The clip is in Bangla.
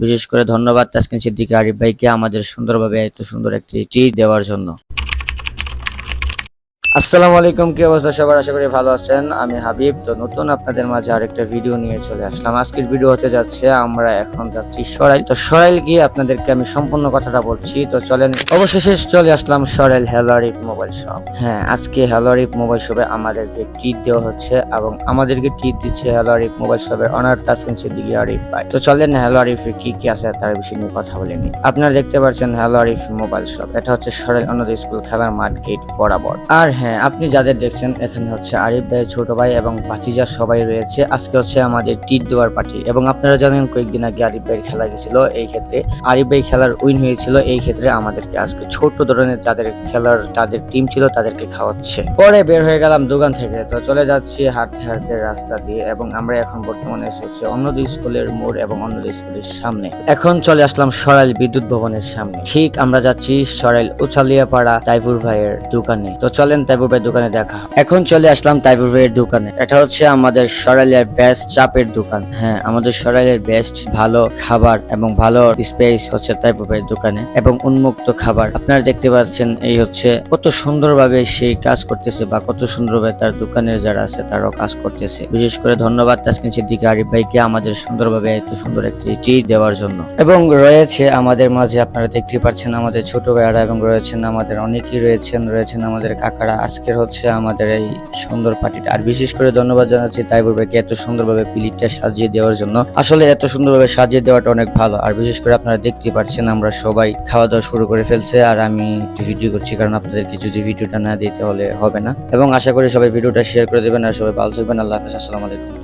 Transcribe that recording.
বিশেষ করে ধন্যবাদ তাসকিন সিদ্দিকী আরিফ ভাইকে আমাদের সুন্দরভাবে এত সুন্দর একটি টি দেওয়ার জন্য। আসসালামু আলাইকুম, কি অবস্থা? সবার আশা করি ভালো আছেন। আমি হাবিব। তো নতুন আপনাদের মাঝে আরেকটা ভিডিও নিয়ে চলে আসলাম। আজকের ভিডিও হতে যাচ্ছে, আমরা এখন যাচ্ছি সরাইল। তো সরাইল গিয়ে আপনাদেরকে আমি সম্পূর্ণ কথাটা বলছি। তো চলেন, অবশেষে চলে আসলাম সরাইল হ্যালোয়ারিফ মোবাইল শপ হ্যাঁ আজকে হ্যালোয়ারিফ মোবাইল শপে আমাদেরকে ট্রিট দেওয়া হচ্ছে এবং আমাদেরকে ট্রিট দিচ্ছে হ্যালোয়ারিফ মোবাইল শপের অনার তাসকিন সিদ্দিকী আরিফ ভাই। তো চলেন হ্যালোয়ারিফে কি কি আছে তার বিষয় নিয়ে কথা বলে নিই। আপনারা দেখতে পাচ্ছেন হ্যালোয়ারিফ মোবাইল শপ এটা হচ্ছে সরাইল অনদ স্কুল খেলার মাঠ বরাবর। আর হ্যাঁ আপনি যাদের দেখছেন, এখানে হচ্ছে আরিফ ভাইয়ের ছোট ভাই এবং ভাতিজা সবাই রয়েছে। আজকে হচ্ছে আমাদের টিট দেওয়ার পার্টি এবং আপনারা জানেন কয়েকদিন আগে আরিফ ভাইয়ের খেলা গেছিল, এই ক্ষেত্রে আরিফ ভাই খেলার উইন হয়েছিল, এই ক্ষেত্রে আমাদেরকে আজকে ছোট ধরনের যাদের খেলার, যাদের টিম ছিল তাদেরকে খাওয়াচ্ছে। পরে বের হয়ে গেলাম দোকান থেকে, তো চলে যাচ্ছি হাঁটতে হাঁটতে রাস্তা দিয়ে এবং আমরা এখন বর্তমানে এসেছি অন্যদের স্কুলের মোড় এবং অন্যদের স্কুলের সামনে। এখন চলে আসলাম সরাইল বিদ্যুৎ ভবনের সামনে। ঠিক আমরা যাচ্ছি সরাইল উচালিয়াপাড়া তাইবুর ভাইয়ের দোকানে। তো চলেন তাইবুর ভাইয়ের দোকানে দেখা। এখন চলে আসলাম তাইবুর ভাইয়ের দোকানে। এটা হচ্ছে আমাদের সরাইলের বেস্ট চাপের দোকান। হ্যাঁ আমাদের সরাইলের বেস্ট ভালো খাবার এবং ভালো স্পেস হচ্ছে তাইবুর ভাইয়ের দোকানে এবং উন্মুক্ত খাবার। আপনারা দেখতে পাচ্ছেন এই হচ্ছে কত সুন্দরভাবে সেই কাজ করতেছে বা কত সুন্দরভাবে তার দোকানের যারা আছে তারাও কাজ করতেছে। বিশেষ করে ধন্যবাদ তাসকিন সিদ্দিকী আরিফ ভাইকে আমাদের সুন্দরভাবে এত সুন্দর একটি টি দেওয়ার জন্য। এবং রয়েছে আমাদের মাঝে, আপনারা দেখতে পাচ্ছেন আমাদের ছোট ভাইয়ারা এবং রয়েছেন আমাদের অনেকেই রয়েছেন রয়েছেন আমাদের কাকারা। আজকের হচ্ছে আমাদের এই সুন্দর পার্টিটা। আর বিশেষ করে ধন্যবাদ জানাচ্ছি তাইবুর ভাইকে এত সুন্দরভাবে প্লিটটা সাজিয়ে দেওয়ার জন্য। আসলে এত সুন্দরভাবে সাজিয়ে দেওয়াটা অনেক ভালো। আর বিশেষ করে আপনারা দেখতে পাচ্ছেন আমরা সবাই খাওয়া দাওয়া শুরু করে ফেলছে আর আমি ভিডিও করছি, কারণ আপনাদেরকে যদি ভিডিওটা না দিতে হলে হবে না। এবং আশা করি সবাই ভিডিওটা শেয়ার করে দেবেন আর সবাই ভালো থাকবেন। আল্লাহ হাফেজ, আসসালামু আলাইকুম।